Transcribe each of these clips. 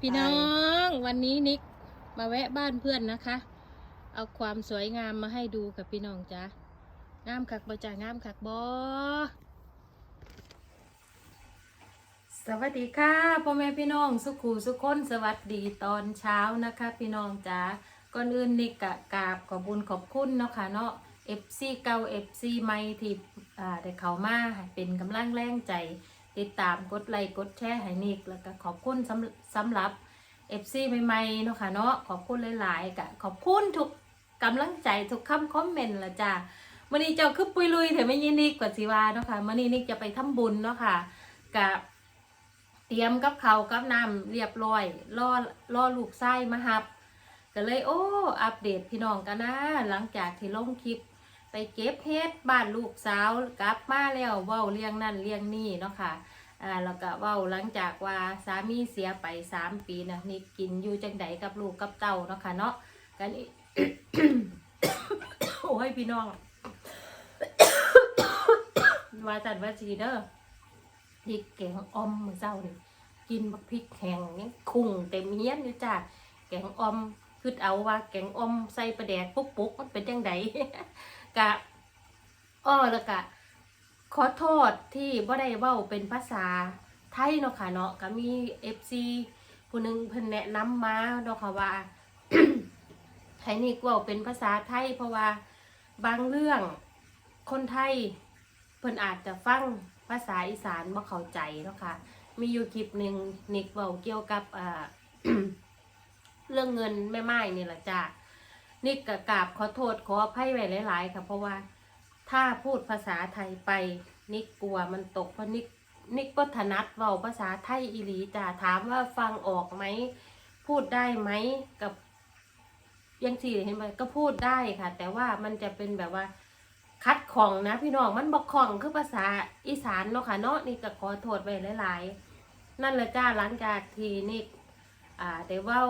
พี่น้องวันนี้นิกมาแวะบ้านเพื่อนนะคะ เอาความสวยงามมาให้ดูกับพี่น้องจ้างามคักบ่จ้างามคักบ่สวัสดีค่ะพ่อแม่พี่น้องสุขูสุขคนสวัสดีตอนเช้านะคะ พี่น้องจ้าก่อนอื่นนิกกะกราบขอบบุญขอบคุณเนาะค่ะเนาะ FC เก่า FC ใหม่ที่อ่าได้เข้ามาให้เป็นกำลังแรงใจ ติดตามกดไลค์กดแชร์ให้นิกแล้วก็ขอบคุณสำสำหรับ FC ใหม่ๆเนาะค่ะเนาะขอบคุณหลายๆกะขอบคุณทุกกำลังใจทุกคำคอมเมนต์ละจ้ามื่อนี้เจ้าคือปุยลุยเถอะไม่ยินดีกว่าสิวาเนาะค่ะมื่อนี้นิกจะไปทำบุญเนาะค่ะกับเตรียมกับเขากับน้ำเรียบร้อยล่อล่อลูกไส้มาหับ ก็เลยโอ้ อัปเดตพี่น้องกันนะหลังจากที่ลงคลิป ไปเก็บเฮ็ดบ้านลูกสาวกลับมาแล้วเว้าเลี้ยงนั่นเลี้ยงนี่เนาะค่ะอ่าแล้วก็เว้าหลังจากว่าสามีเสียไปสามปีนะนี่กินอยู่จังใดกับลูกกับเต้าเนาะค่ะเนาะกันนี่ โอ้ยพี่น้อง ว่าจันว่าจีเด้อพริกแกงอมมื้อเช้านี่กินบักพริกแห้งนี่คุ้งเต็มเฮียนอยู่จ้าแกงอมคือเอาว่าแกงออมใส่ปลาแดกปุ๊กปุ๊กมันเป็นจังได กะอ้อแล้วกะขอโทษที่บ่ได้เว้าเป็นภาษาไทยเนาะค่ะเนาะก็มี FC ผู้หนึงเพิ่นแนะนำมาเนาะค่ะว่าให้นี่เว้าเป็นภาษาไทย เพราะว่าบางเรื่องคนไทยเพิ่นอาจจะฟังภาษาอีสานบ่เข้าใจเนาะค่ะ มีอยู่คลิปหนึ่งนิกเว้าเกี่ยวกับอ่าเรื่องเงินแม่ไม้นี่แหละจ้า นิกกะกราบขอโทษขออภัยไว้หลาย ๆ ค่ะ เพราะว่าถ้าพูดภาษาไทยไป นิกกลัวมันตกเพราะนิกนิกก็ถนัดเว้าภาษาไทยอีหลีจ้าถามว่าฟังออกไหมพูดได้ไหมกับยังสี่เห็นไหมก็พูดได้ค่ะ แต่ว่ามันจะเป็นแบบว่าคัดของนะพี่น้องมันบอกของคือภาษาอีสานเนาะค่ะเนาะนี่ก็ขอโทษไว้หลาย ๆ นั่นแหละจ้าหลังจากที่นิกอ่าได้เว้า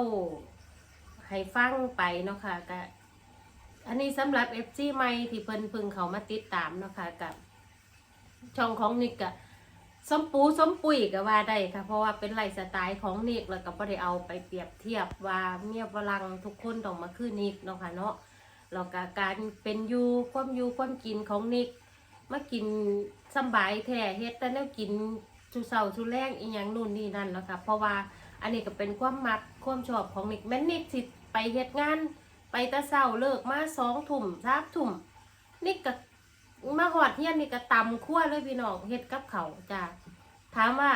ให้ฟังไปเนาะค่ะก็อันนี้สำหรับ FG ใหม่ที่เพิ่นพึ่งเขามาติดตามเนาะค่ะกับ ช่องของนิกอะสมปูสมปุ๋ยก็ว่าได้ค่ะ เพราะว่าเป็นไลฟ์สไตล์ของนิกแล้วก็บ่ได้เอาไปเปรียบเทียบว่าเมียฝรั่งทุกคนต้องมาคือนิกเนาะค่ะเนาะแล้วก็การเป็นอยู่ความอยู่ความกินของนิกมากินสบายแท้เฮ็ดแต่แนวกินชูเสาชูแรงอีหยังนู่นนี่นั่นเนาะค่ะเพราะว่าอันนี้ก็เป็นความมักความชอบของนิกแม่นนิกสิ ไปเฮ็ดงาน ไปตะเช้าเลิกมาสองทุ่มสามทุ่มนิกก็มาหอดเฮียนนี่ก็ตำขั้วเลยพี่น้องเฮ็ดกับเขาจ้าถามว่า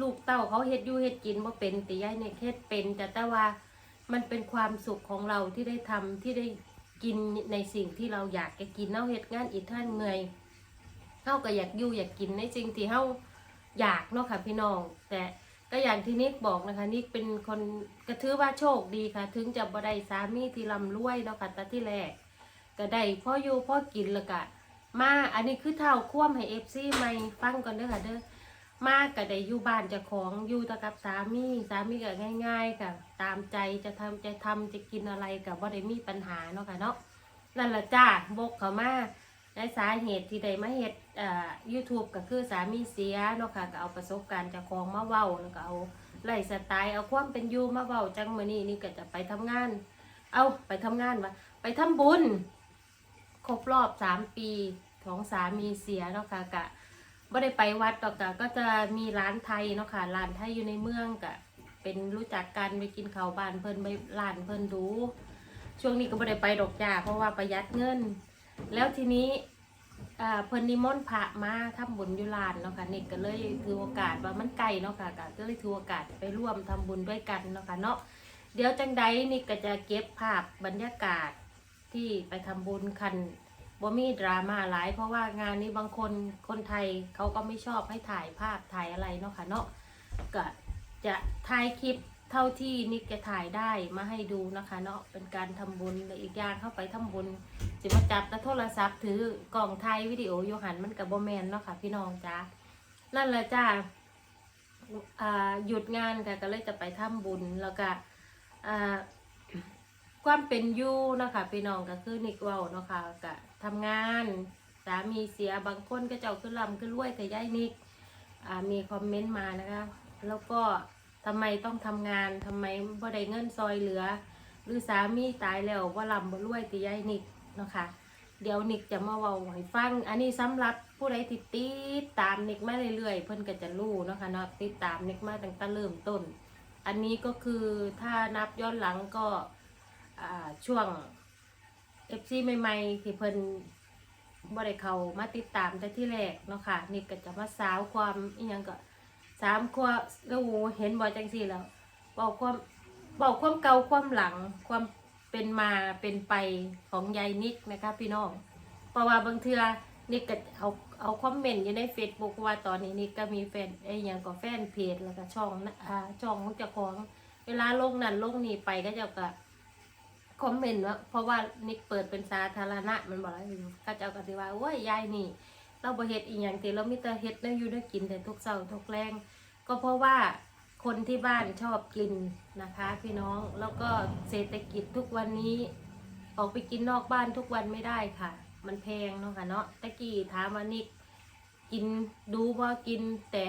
ลูกเต้าเขาเฮ็ดอยู่เฮ็ดกินบ่เป็นแต่ยายเนี่ยเฮ็ดเป็นแต่แต่ว่ามันเป็นความสุขของเราที่ได้ทำที่ได้กินในสิ่งที่เราอยากจะกินเนาะเฮ็ดงานอีกท่านเมื่อยเฮาก็อยากอยู่อยากกินในสิ่งที่เฮาอยากเนาะค่ะพี่น้อง แต่ ก็อย่างที่นิกบอกนะคะ นิกเป็นคนก็ถือว่าโชคดีค่ะ ถึงจะบ่ได้สามีที่ร่ำรวยเนาะค่ะแต่ที่แรกก็ได้พ่ออยู่พ่อกินแล้วก็มาอันนี้คือเท่าคว่ำให้ FC ใหม่ฟังก่อนเด้อค่ะเด้อมากก็ได้อยู่บ้านจะของอยู่ตะกับสามีสามีก็ง่ายๆกับตามใจจะทำจะทำจะกินอะไรกับว่าได้มีปัญหาเนาะค่ะเนาะนั่นแหละจ้าบกเขามา ในสาเหตุที่ได้มาเฮ็ดเอ่อ YouTube ก็คือสามีเสียเนาะค่ะก็เอาประสบการณ์จากของมาเว้าแล้วก็เอาไล่สไตล์เอาความเป็นอยู่มาเว้าจังมื้อนี้นี่ก็จะไปทำงาน เอาไปทำงานวะไปทำบุญครบรอบสามปีของสามีเสียเนาะค่ะกะบ่ได้ไปวัดดอกจ้ะก็จะมีร้านไทยเนาะค่ะร้านไทยอยู่ในเมืองกะเป็นรู้จักกันไปกินข้าวบ้านเพิ่นไปร้านเพิ่นดู ช่วงนี้ก็บ่ได้ไปดอกจ้าเพราะว่าประหยัดเงิน แล้วทีนี้เพิ่นนิมนต์พระมาทำบุญยู่ร้านเนาะค่ะนี่ก็เลยถือโอกาสว่ามันไกลเนาะค่ะก็เลยถือโอกาสไปร่วมทำบุญด้วยกันเนาะค่ะเนาะเดี๋ยวจังใดนี่ก็จะเก็บภาพบรรยากาศที่ไปทำบุญคันบ่มีดราม่าหลาย เพราะว่างานนี้บางคนคนไทยเขาก็ไม่ชอบให้ถ่ายภาพถ่ายอะไรเนาะค่ะเนาะก็จะถ่ายคลิป เท่าที่นิกจะถ่ายได้มาให้ดูนะคะ เนาะเป็นการทำบุญและอีกอย่างเข้าไปทำบุญสิมาจับแต่โทรศัพท์ถือกล่องไทยวิดีโอโยหันมันกับโบแมนเนาะค่ะพี่น้องจ้านั่นแหละจ้าหยุดงานค่ะก็เลยจะไปทำบุญแล้วก็ความเป็นอยู่เนาะคะพี่น้องก็คือนิกเว้าเนาะค่ะก็ทำงานสามีเสียบางคนก็เจ้าขึ้นลำขึ้นรวยแต่ย่ายนิกมีคอมเมนต์มานะคะ แล้วก็ ททำไมต้องทำงานทำไมบ่ได้เงินซอยเหลือ หรือสามีตายแล้วว่าลำบ่รวยติยายนิกเนาะค่ะเดี๋ยวนิกจะมาเว้าให้ฟัง อันนี้สำหรับผู้ใดที่ติดตามนิกมาเรื่อยๆเพิ่นก็จะรู้เนาะค่ะเนาะติดตามนิกมาตั้งแต่เริ่มต้น อันนี้ก็คือถ้านับย้อนหลังก็อ่าช่วง FC ใหม่ๆที่เพิ่นบ่ได้เขามาติดตามแต่ที่แรกเนาะค่ะนิกก็จะมาสาวความอีหยังก็ สามความโอ้โหเห็นบ่จังซี่แล้วบอกความบอกความเก่าความหลังความเป็นมาเป็นไปของยายนิกนะคะพี่น้องเพราะว่าบางเทือนิกก็เอาเอาคอมเมนต์อยู่ใน Facebook ว่าตอนนี้นิกก็มีแฟนไอ้ยังก็แฟนเพจแล้วก็ช่องอ่าช่องของเจ้าของ เวลาลงนั่นลงนี่ไปก็จะก็คอมเมนต์ว่าเพราะว่านิกเปิดเป็นสาธารณะมันบอกแล้วก็เจ้าก็สิว่าโอ้ยยายนี่ เราบ่เฮ็ดอีหยังติเรามีแต่เฮ็ดแนวอยู่ได้กินแต่ทุกเช้าทุกแรงก็เพราะว่าคนที่บ้านชอบกินนะคะ พี่น้องแล้วก็เศรษฐกิจทุกวันนี้ ออกไปกินนอกบ้านทุกวันไม่ได้ค่ะ มันแพงเนาะค่ะเนาะตะกี้ถามว่านิกกินดูว่ากินแต่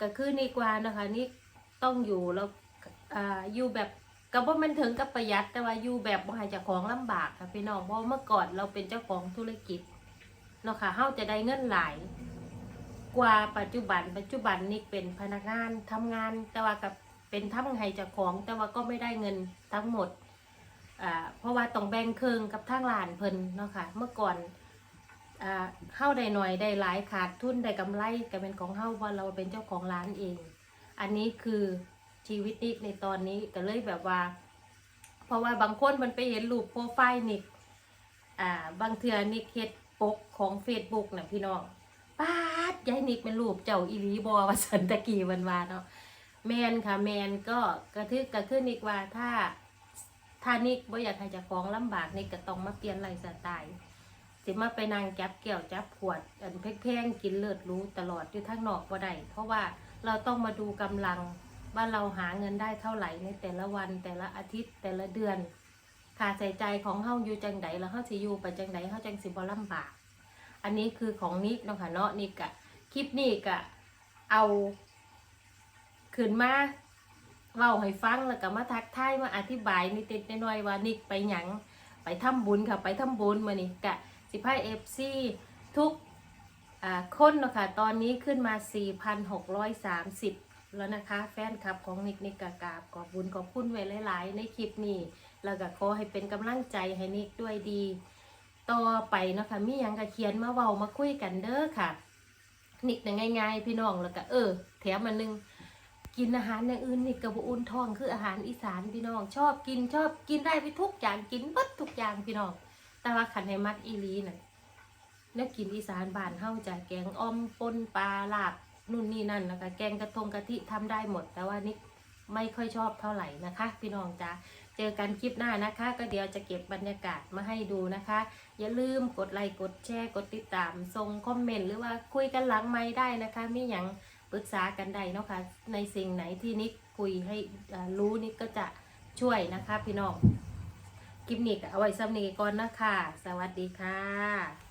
ก็คือนี่กว่านะคะนี่ต้องอยู่แล้วอ่าอยู่แบบกับว่ามันถึงกับประหยัดแต่ว่าอยู่แบบบ่ให้เจ้าของลำบากค่ะพี่น้องเพราะเมื่อก่อนเราเป็นเจ้าของธุรกิจ เนาะค่ะเฮาจะได้เงินหลายกว่าปัจจุบัน ปัจจุบันนี่เป็นพนักงานทำงาน แต่ว่ากับเป็นทำให้เจ้าของ แต่ว่าก็ไม่ได้เงินทั้งหมดอ่าเพราะว่าต้องแบ่งเครึ่งกับทางร้านเพิ่นเนาะค่ะเมื่อก่อนอ่าเข้าได้หน่อยได้หลายขาดทุนได้กำไรก็เป็นของเฮาว่าเราเป็นเจ้าของร้านเอง อันนี้คือชีวิตนิกในตอนนี้ก็เลยแบบว่า เพราะว่าบางคนมันไปเห็นรูปโปรไฟล์นิกอ่าบางเทือนิกเฮ็ด ปกของ Facebook น่ะพี่น้องป้าดยายนิกเป็นรูปเจ้าอีหลีบอวสันตะกี้วันวานเนาะแมนค่ะแมนก็กระทึกกระขึ้นนิกว่าถ้าถ้านิกบ่อยากให้จะฟ้องลำบากนิกก็ต้องมาเปลี่ยนไลฟ์สไตล์สิมาไปนั่งจับแก้วจับขวดอันแพงๆกินเลือดรู้ตลอดอยู่ทั้งนอกบ่ได้เพราะว่าเราต้องมาดูกำลังว่าเราหาเงินได้เท่าไหร่ในแต่ละวันแต่ละอาทิตย์แต่ละเดือน ค่าใส่ใจของเฮาอยู่จังไดแล้วเฮาสิอยู่ไปจังไดเฮาจังสิบ่ลำบาก อันนี้คือของนิกเนาะค่ะเนาะนิกอะคลิปนี้กะเอาขึ้นมาเล่าให้ฟังแล้วก็มาทักทายมาอธิบายนิดๆหน่อยๆว่านิกไปหยังไปทำบุญค่ะไปทำบุญมานี่กะสิพายเอฟซีทุกอ่าคนเนาะค่ะตอนนี้ขึ้นมา 4,630 แล้วนะคะ แฟนคลับของนิกนิกกะกาบขอบบุญขอบคุณไว้หลาย ๆ ในคลิปนี้ แล้วก็ขอให้เป็นกำลังใจให้นิกด้วยดี ต่อไปเนาะคะมีหยังก็เขียนมาเว้ามาคุยกันเด้อค่ะ นิกน่ง่าย ๆ พี่น้องแล้วก็เออ แถมอันหนึงกินอาหารอย่างอื่นนี่กระบุอุ่นท้องคืออาหารอีสานพี่น้อง ชอบกินชอบกินได้ไปทุกอย่างกินบิดทุกอย่างพี่น้อง แต่ว่าขันให้มักอีลีน่ะแล้วกินอีสานบ้านเฮาจะแกงอ้อมปนปลาลาบนู่นนี่นั่นนะคะแกงกระทงกะทิทำได้หมด แต่ว่านิกไม่ค่อยชอบเท่าไหร่นะคะ พี่น้องจ้า เจอกันคลิปหน้านะคะ ก็เดี๋ยวจะเก็บบรรยากาศมาให้ดูนะคะ อย่าลืมกดไลค์กดแชร์กดติดตามส่งคอมเมนต์หรือว่าคุยกันหลังไม้ได้นะคะมีอย่างปรึกษากันได้เนาะคะ่ะในสิ่งไหนที่นิกคุยให้รู้นิกก็จะช่วยนะคะพี่น้องคลิปนี้ก็เอาไว้สำนีก่อนนะคะ สวัสดีค่ะ